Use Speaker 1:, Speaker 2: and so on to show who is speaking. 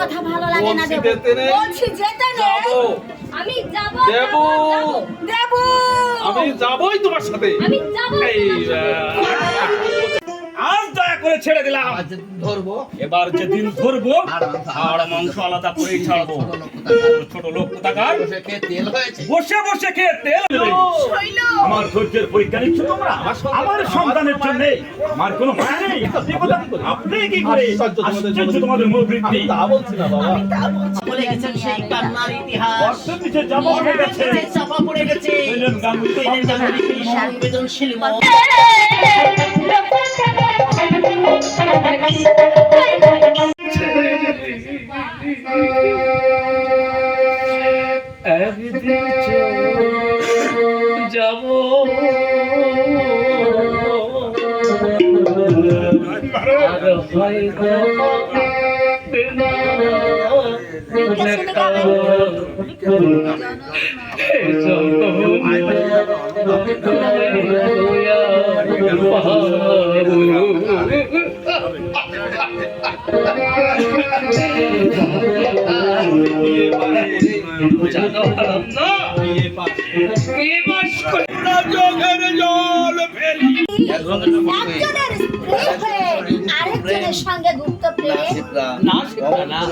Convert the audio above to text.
Speaker 1: কথা ভালো লাগে না দেবু। বলছি যেতে নেই। আমি যাব
Speaker 2: দেবু।
Speaker 1: দেবু।
Speaker 2: আমি যাবই তোমার সাথে।
Speaker 1: আমি যাব
Speaker 3: করে ছেড়ে দিলাম।
Speaker 4: আজ ধরবো।
Speaker 3: এবার যেদিন ধরবো
Speaker 4: হাড় মাংস
Speaker 3: আলাদা করেই ছাড়বো। ছোট লোক কোথাকার?
Speaker 4: বসে
Speaker 3: বসে বসে খেয়ে তেল আমার ধৈর্যের পরীক্ষা নিচ্ছ তোমরা?
Speaker 2: আমার
Speaker 3: সন্তানের জন্য আমার কোনো মায়া নেই। আপনি কি করে?
Speaker 2: আশ্চর্য তোমাদের
Speaker 3: মনোবৃত্তি
Speaker 2: তা বলছি না বাবা।
Speaker 4: বলে গেছেন সেই কান্নার ইতিহাস।
Speaker 3: বর্ষের নিচে জামা পড়ে গেছে।
Speaker 4: চাপা পড়ে গেছে।
Speaker 3: শৈলেন গাঙ্গুলি
Speaker 4: সেই সংবেদনশীল মন।
Speaker 3: একদিন জল ফেলি
Speaker 1: একজনের আরেকজনের সঙ্গে
Speaker 3: না সেটা না।